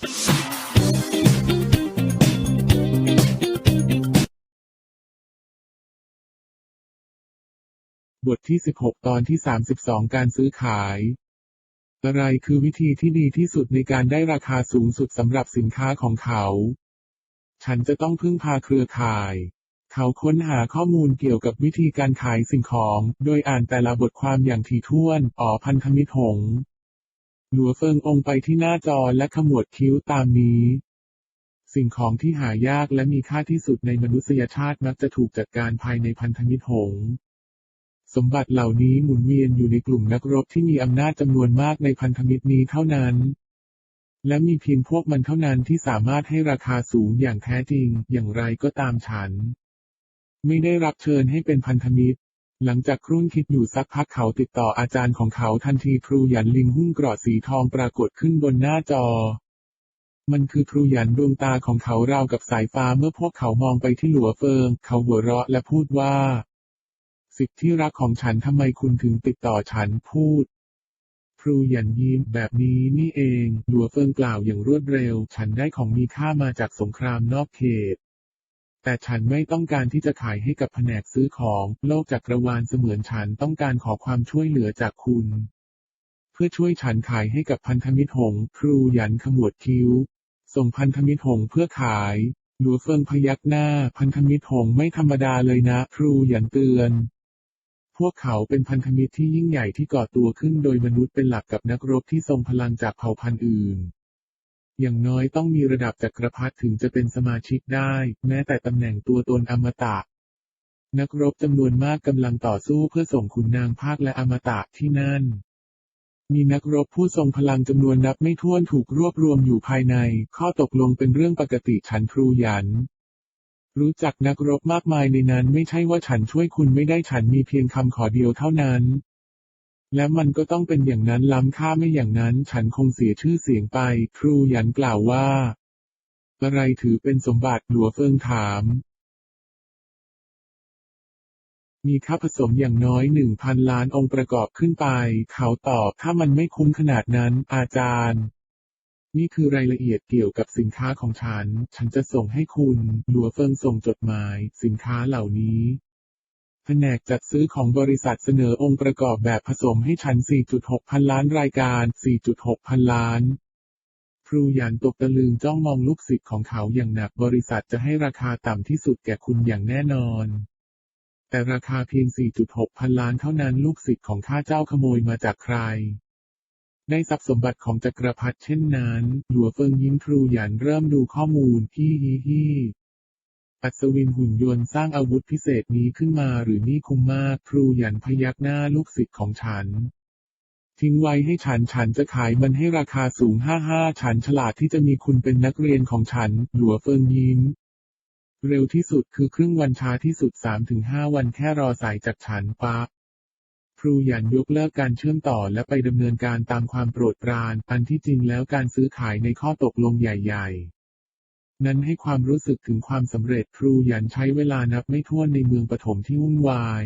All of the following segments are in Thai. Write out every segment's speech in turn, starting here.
บทที่ 16 ตอนที่ 32 การซื้อขาย อะไรคือวิธีที่ดีที่สุดในการได้ราคาสูงสุดสำหรับสินค้าของเขา ฉันจะต้องพึ่งพาเครือข่าย เขาค้นหาข้อมูลเกี่ยวกับวิธีการขายสิ่งของ โดยอ่านแต่ละบทความอย่างถี่ถ้วน อ๋อพันธมิตรหง หลัวเฟิงองไปที่หน้าจอและขมวดคิ้วตามนี้ สิ่งของที่หายากและมีค่าที่สุดในมนุษยชาติมักจะถูกจัดการภายในพันธมิตรหงส์สมบัติเหล่านี้หมุนเวียนอยู่ในกลุ่มนักรบที่มีอำนาจจำนวนมากในพันธมิตรนี้เท่านั้น และมีเพียงพวกมันเท่านั้นที่สามารถให้ราคาสูงอย่างแท้จริง อย่างไรก็ตามฉัน ไม่ได้รับเชิญให้เป็นพันธมิตร หลังจากครุ่นคิดอยู่สักพักเขาติดต่ออาจารย์ของเขาทันทีครูหยันลิงหุ้มกรอดสีทองปรากฏขึ้นบนหน้าจอ มันคือครูหยันดวงตาของเขาราวกับสายฟ้าเมื่อพวกเขามองไปที่หลัวเฟิง เขาหัวเราะและพูดว่า สิทธิที่รักของฉันทำไมคุณถึงติดต่อฉันพูดครูหยันยิ้มแบบนี้นี่เอง หลัวเฟิงกล่าวอย่างรวดเร็ว ฉันได้ของมีค่ามาจากสงครามนอกเขต แต่ฉันไม่ต้องการที่จะขายให้กับแผนกซื้อของ โลกจักรวาลเสมือนฉันต้องการขอความช่วยเหลือจากคุณ เพื่อช่วยฉันขายให้กับพันธมิตรหง ครูหยันขมวดคิ้ว ส่งพันธมิตรหงเพื่อขายหลัวเฟิงพยักหน้า พันธมิตรหงไม่ธรรมดาเลยนะ ครูหยันเตือน พวกเขาเป็นพันธมิตรที่ยิ่งใหญ่ที่ก่อตัวขึ้นโดยมนุษย์เป็นหลักกับนักรบที่ทรงพลังจากเผ่าพันธุ์อื่น อย่างน้อยต้องมีระดับจักรพรรดิถึงจะเป็นสมาชิกได้ แม้แต่ตำแหน่งตัวตนอมตะ นักรบจำนวนมากกำลังต่อสู้เพื่อส่งขุนนางภาคและอมตะที่นั่น มีนักรบผู้ทรงพลังจำนวนนับไม่ถ้วนถูกรวบรวมอยู่ภายใน ข้อตกลงเป็นเรื่องปกติฉันครูหยัน รู้จักนักรบมากมายในนั้นไม่ใช่ว่าฉันช่วยคุณไม่ได้ฉันมีเพียงคำขอเดียวเท่านั้น และมันก็ต้องเป็นอย่างนั้นล้ำค่าไม่อย่างนั้นฉันคงเสียชื่อเสียงไป ครูหยันกล่าวว่า อะไรถือเป็นสมบัติหลัวเฟิงถาม มีค่าผสมอย่างน้อยหนึ่งพันล้านองค์ประกอบขึ้นไป เขาตอบถ้ามันไม่คุ้มขนาดนั้น อาจารย์นี่คือรายละเอียดเกี่ยวกับสินค้าของฉัน ฉันจะส่งให้คุณ หลัวเฟิงส่งจดหมาย สินค้าเหล่านี้ ผนกจัดซื้อของบริษัทเสนอองค์ประกอบแบบผสมให้ฉัน 4.6 พันล้านรายการ 4.6 พันล้านครูหยันตกตะลึงจ้องมองลูกศิษย์ของเขาอย่างหนักบริษัทจะให้ราคาต่ำที่สุดแก่คุณอย่างแน่นอน แต่ราคาเพียง 4.6 พันล้านเท่านั้นลูกศิษย์ของข้าเจ้าขโมยมาจากใคร ได้ทรัพย์สมบัติของจักรพรรดิเช่นนั้น หลัวเฟิงยิ้มครูหยันเริ่มดูข้อมูล ฮีฮีฮี อัศวินหุ่นยนต์สร้างอาวุธพิเศษนี้ขึ้นมาหรือนี่คุ้มมาก ครูหยันพยักหน้าลูกศิษย์ของฉัน ทิ้งไว้ให้ฉันฉันจะขายมันให้ราคาสูงห้าห้าฉันฉลาดที่จะมีคุณเป็นนักเรียนของฉัน หลัวเฟิงยิ้ม เร็วที่สุดคือครึ่งวันช้าที่สุด3-5วันแค่รอสายจากฉันปะครูหยันยกเลิกการเชื่อมต่อและไปดำเนินการตามความโปรดปราน อันที่จริงแล้วการซื้อขายในข้อตกลงใหญ่ ๆ นั้นให้ความรู้สึกถึงความสำเร็จครูหยันใช้เวลานับไม่ถ้วนในเมืองปฐมที่วุ่นวาย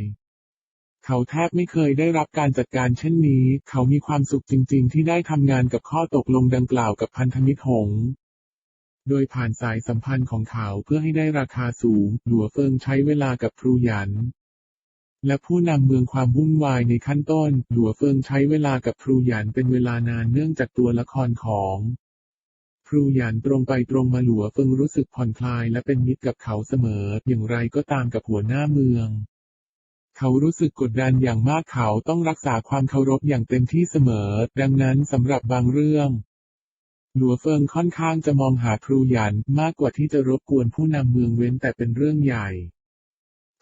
เขาแทบไม่เคยได้รับการจัดการเช่นนี้ เขามีความสุขจริง ๆ ที่ได้ทำงานกับข้อตกลงดังกล่าวกับพันธมิตรหงโดยผ่านสายสัมพันธ์ของเขาเพื่อให้ได้ราคาสูง หลัวเฟิงใช้เวลากับครูหยัน และผู้นำเมืองความวุ่นวายในขั้นต้น หลัวเฟิงใช้เวลากับครูหยันเป็นเวลานานเนื่องจากตัวละครของ รูหยันตรงไปตรงมาหลัวเฟิงรู้สึกผ่อนคลายและเป็นมิตรกับเขาเสมอ อย่างไรก็ตามกับหัวหน้าเมือง เขารู้สึกกดดันอย่างมากเขาต้องรักษาความเคารพอย่างเต็มที่เสมอ ดังนั้นสำหรับบางเรื่อง หลัวเฟิงค่อนข้างจะมองหาครูหยันมากกว่าที่จะรบกวนผู้นำเมืองเว้นแต่เป็นเรื่องใหญ่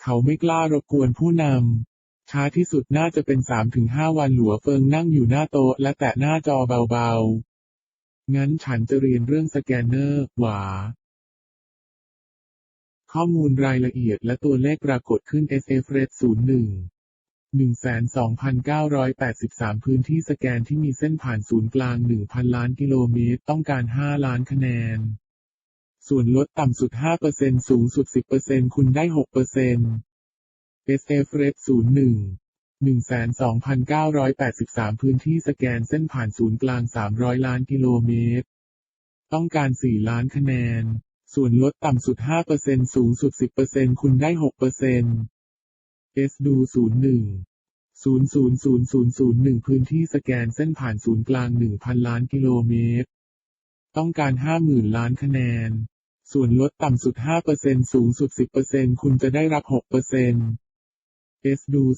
เขาไม่กล้ารบกวนผู้นำช้าที่สุดน่าจะเป็นสามถึงห้าวันหลัวเฟิงนั่งอยู่หน้าโต๊ะและแตะหน้าจอเบาๆ งั้นฉันจะเรียนเรื่องสแกนเนอร์ หวา ข้อมูลรายละเอียดและตัวเลขปรากฏขึ้น SF Red 01 1,2,983 พื้นที่สแกนที่มีเส้นผ่านศูนย์กลาง 1,000 ล้านกิโลเมตร ต้องการ 5 ล้านคะแนน ส่วนลดต่ำสุด 5%สูงสุด 10%คุณได้ 6% SF Red 01 1,2,983 พื้นที่สแกนเส้นผ่านศูนย์กลาง 300 ล้านกิโลเมตร ต้องการ 4 ล้านคะแนน ส่วนลดต่ำสุด 5%สูงสุด 10%คุณได้ 6% S ดู 01 000001 พื้นที่สแกนเส้นผ่านศูนย์กลาง 1,000 ล้านกิโลเมตร ต้องการ 50,000 ล้านคะแนน ส่วนลดต่ำสุด 5%สูงสุด 10%คุณจะได้รับ 6% S ดู02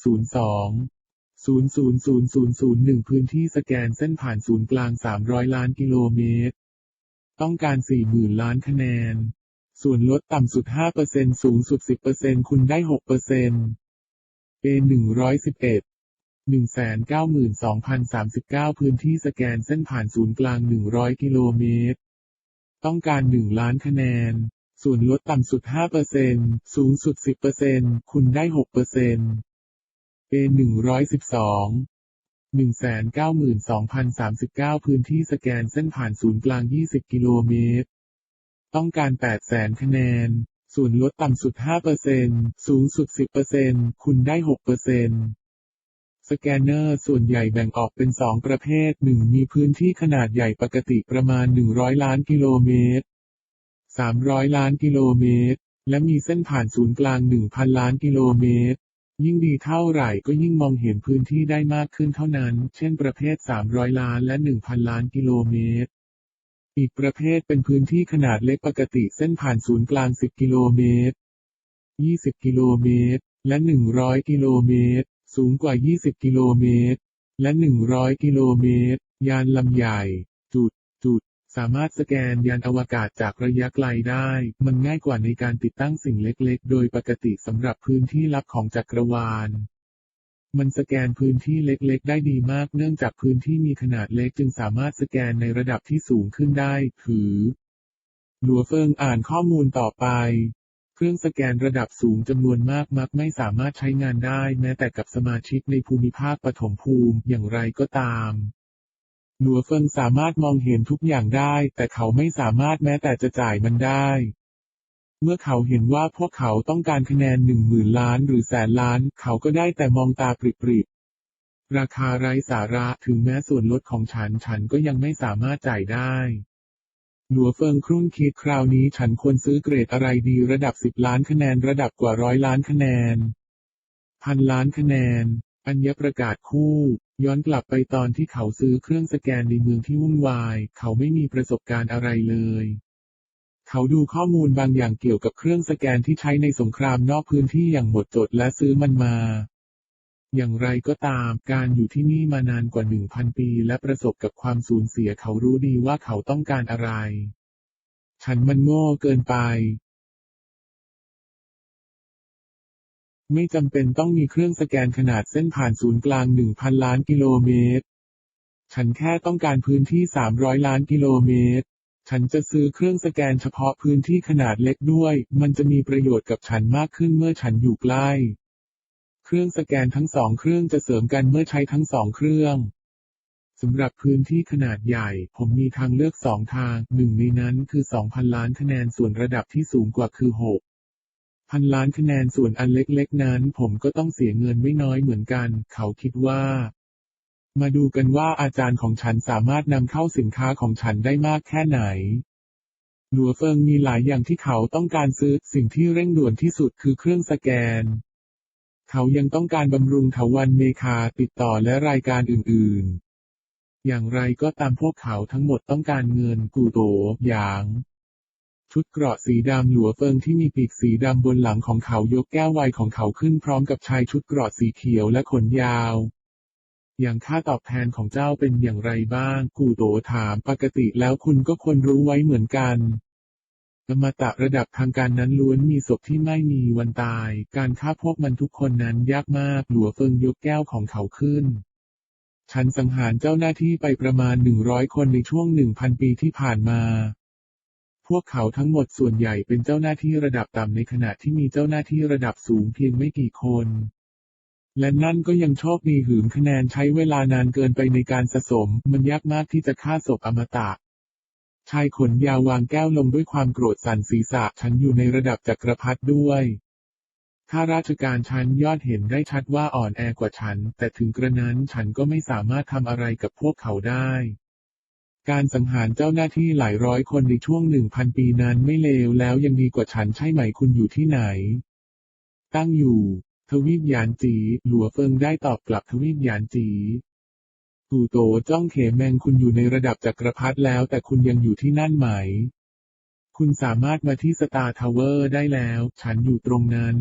000001 พื้นที่สแกนเส้นผ่านศูนย์กลาง 300 ล้านกิโลเมตร ต้องการ 40,000 ล้านคะแนน ส่วนลดต่ำสุด 5%สูงสุด 10%คุณได้ 6% A 111 192,039 พื้นที่สแกนเส้นผ่านศูนย์กลาง 100 กิโลเมตร ต้องการ 1 ล้านคะแนน ส่วนลดต่ำสุด 5%สูงสุด 10%คุณได้ 6% A 112 192,039 พื้นที่สแกนเส้นผ่านศูนย์กลาง 20 กิโลเมตร ต้องการ 800,000 คะแนน ส่วนลดต่ำสุด 5%สูงสุด 10%คุณได้ 6%สแกนเนอร์ส่วนใหญ่แบ่งออกเป็น 2 ประเภท 1 มีพื้นที่ขนาดใหญ่ปกติประมาณ 100 ล้านกิโลเมตร 300 ล้านกิโลเมตร และมีเส้นผ่านศูนย์กลาง 1,000 ล้านกิโลเมตร ยิ่งดีเท่าไหร่ก็ยิ่งมองเห็นพื้นที่ได้มากขึ้นเท่านั้น เช่นประเภท 300 ล้านและ 1,000 ล้านกิโลเมตร อีกประเภทเป็นพื้นที่ขนาดเล็กปกติเส้นผ่านศูนย์กลาง 10 กิโลเมตร 20 กิโลเมตร และ 100 กิโลเมตร สูงกว่า 20 กิโลเมตร และ 100 กิโลเมตร ยานลำใหญ่ จุด จุด สามารถสแกนยานอวกาศจากระยะไกลได้ มันง่ายกว่าในการติดตั้งสิ่งเล็กๆ โดยปกติสำหรับพื้นที่ลับของจักรวาล มันสแกนพื้นที่เล็กๆ ได้ดีมาก เนื่องจากพื้นที่มีขนาดเล็กจึงสามารถสแกนในระดับที่สูงขึ้นได้ ถือ หลัวเฟิงอ่านข้อมูลต่อไป เครื่องสแกนระดับสูงจำนวนมากมักไม่สามารถใช้งานได้ แม้แต่กับสมาชิกในภูมิภาคปฐมภูมิอย่างไรก็ตาม หลัวเฟิงสามารถมองเห็นทุกอย่างได้ แต่เขาไม่สามารถแม้แต่จะจ่ายมันได้ เมื่อเขาเห็นว่าพวกเขาต้องการคะแนนหนึ่งหมื่นล้านหรือแสนล้าน เขาก็ได้แต่มองตาปริบๆ ราคาไร้สาระถึงแม้ส่วนลดของฉันฉันก็ยังไม่สามารถจ่ายได้หลัวเฟิงครุ่นคิดคราวนี้ฉันควรซื้อเกรดอะไรดีระดับสิบล้านคะแนนระดับกว่าร้อยล้านคะแนน พันล้านคะแนน อัญญประกาศคู่ ย้อนกลับไปตอนที่เขาซื้อเครื่องสแกนในเมืองที่วุ่นวาย เขาไม่มีประสบการณ์อะไรเลย เขาดูข้อมูลบางอย่างเกี่ยวกับเครื่องสแกนที่ใช้ในสงครามนอกพื้นที่อย่างหมดจดและซื้อมันมา อย่างไรก็ตาม การอยู่ที่นี่มานานกว่าหนึ่งพันปี และประสบกับความสูญเสียเขารู้ดีว่าเขาต้องการอะไร ฉันมันโง่เกินไป ไม่จำเป็นต้องมีเครื่องสแกนขนาดเส้นผ่านศูนย์กลางหนึ่งพันล้านกิโลเมตร ฉันแค่ต้องการพื้นที่สามร้อยล้านกิโลเมตร ฉันจะซื้อเครื่องสแกนเฉพาะพื้นที่ขนาดเล็กด้วย มันจะมีประโยชน์กับฉันมากขึ้นเมื่อฉันอยู่ใกล้ เครื่องสแกนทั้งสองเครื่องจะเสริมกันเมื่อใช้ทั้งสองเครื่องสำหรับพื้นที่ขนาดใหญ่ ผมมีทางเลือกสองทาง หนึ่งในนั้นคือ 2,000 ล้านคะแนน ส่วนระดับที่สูงกว่าคือ 6 พันล้านคะแนนส่วนอันเล็กๆ นั้น ผมก็ต้องเสียเงินไม่น้อยเหมือนกัน เขาคิดว่า มาดูกันว่าอาจารย์ของฉันสามารถนำเข้าสินค้าของฉันได้มากแค่ไหนหลัวเฟิงมีหลายอย่างที่เขาต้องการซื้อ สิ่งที่เร่งด่วนที่สุดคือเครื่องสแกน เขายังต้องการบำรุงเถาวันเมคาติดต่อและรายการอื่นๆ อย่างไรก็ตามพวกเขาทั้งหมดต้องการเงินกูโตอย่าง ชุดเกราะสีดำหลัวเฟิงที่มีปีกสีดำบนหลังของเขายกแก้วไวน์ของเขาขึ้นพร้อมกับชายชุดเกราะสีเขียวและขนยาว อย่างค่าตอบแทนของเจ้าเป็นอย่างไรบ้าง กูโตถามปกติแล้วคุณก็ควรรู้ไว้เหมือนกันอมตะระดับทางการนั้นล้วนมีศพที่ไม่มีวันตาย การฆ่าพวกมันทุกคนนั้นยากมาก หลัวเฟิงยกแก้วของเขาขึ้น ฉันสังหารเจ้าหน้าที่ไปประมาณหนึ่งร้อยคนในช่วงหนึ่งพันปีที่ผ่านมา วกเขาทั้งหมดส่วนใหญ่เป็นเจ้าหน้าที่ระดับต่ำในขณะที่มีเจ้าหน้าที่ระดับสูงเพียงไม่กี่คน และนั่นก็ยังโชคดีหืมคะแนนใช้เวลานานเกินไปในการสะสม มันยากมากที่จะฆ่าศพอมตะชายขนยาววางแก้วลงด้วยความโกรธสั่นศีรษะฉันอยู่ในระดับจักรพรรดิด้วยข้าราชการฉันยอดเห็นได้ชัดว่าอ่อนแอกว่าฉัน แต่ถึงกระนั้นฉันก็ไม่สามารถทำอะไรกับพวกเขาได้ การสังหารเจ้าหน้าที่หลายร้อยคนในช่วงหนึ่งพันปีนั้นไม่เลวแล้วยังดีกว่าฉันใช่ไหมคุณอยู่ที่ไหน ตั้งอยู่ ทวีปหยานจี หลัวเฟิงได้ตอบกลับทวีปหยานจีตู่โตจ้องเขแมงคุณอยู่ในระดับจักรพรรดิแล้วแต่คุณยังอยู่ที่นั่นไหม คุณสามารถมาที่สตาร์ทาวเวอร์ได้แล้ว ฉันอยู่ตรงนั้น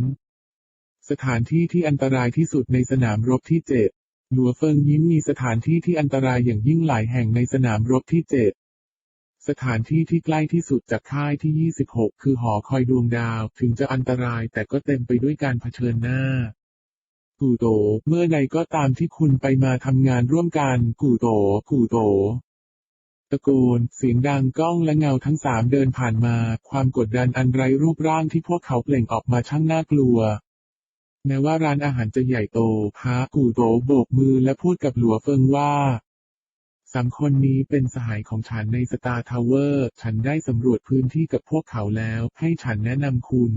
สถานที่ที่อันตรายที่สุดในสนามรบที่เจ็ด ลัวเฟิงยิ้มมีสถานที่ที่อันตรายอย่างยิ่งหลายแห่งในสนามรบที่เจ็ดสถานที่ที่ใกล้ที่สุดจากค่ายที่ 26 คือหอคอยดวงดาว ถึงจะอันตรายแต่ก็เต็มไปด้วยการเผชิญหน้า กูโต เมื่อใดก็ตามที่คุณไปมาทำงานร่วมกัน กูโต กูโต ตะโกน เสียงดังก้องและเงาทั้งสามเดินผ่านมา ความกดดันอันไร้รูปร่างที่พวกเขาเปล่งออกมาช่างน่ากลัว แม้ว่าร้านอาหารจะใหญ่โตพากูโตโบกมือและพูดกับหลัวเฟิงว่าสามคนนี้เป็นสหายของฉันในสตาร์ทาวเวอร์ ฉันได้สำรวจพื้นที่กับพวกเขาแล้ว ให้ฉันแนะนำคุณ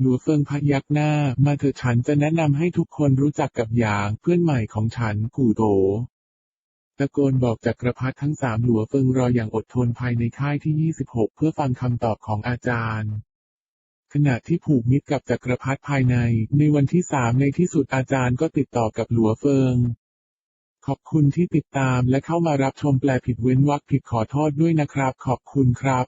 หลัวเฟิงพยักหน้า มาเถอะฉันจะแนะนำให้ทุกคนรู้จักกับหยางเพื่อนใหม่ของฉันกูโตตะโกนบอกจากกระพัดทั้งสามหลัวเฟิงรออย่างอดทนภายในค่ายที่ 26 เพื่อฟังคำตอบของอาจารย์ ขณะที่ผูกมิตรกับจักรพรรดิภายใน ในวันที่สามในที่สุดอาจารย์ก็ติดต่อกับหลัวเฟิง ขอบคุณที่ติดตามและเข้ามารับชมแปลผิดเว้นวรรคผิดขอโทษด้วยนะครับ ขอบคุณครับ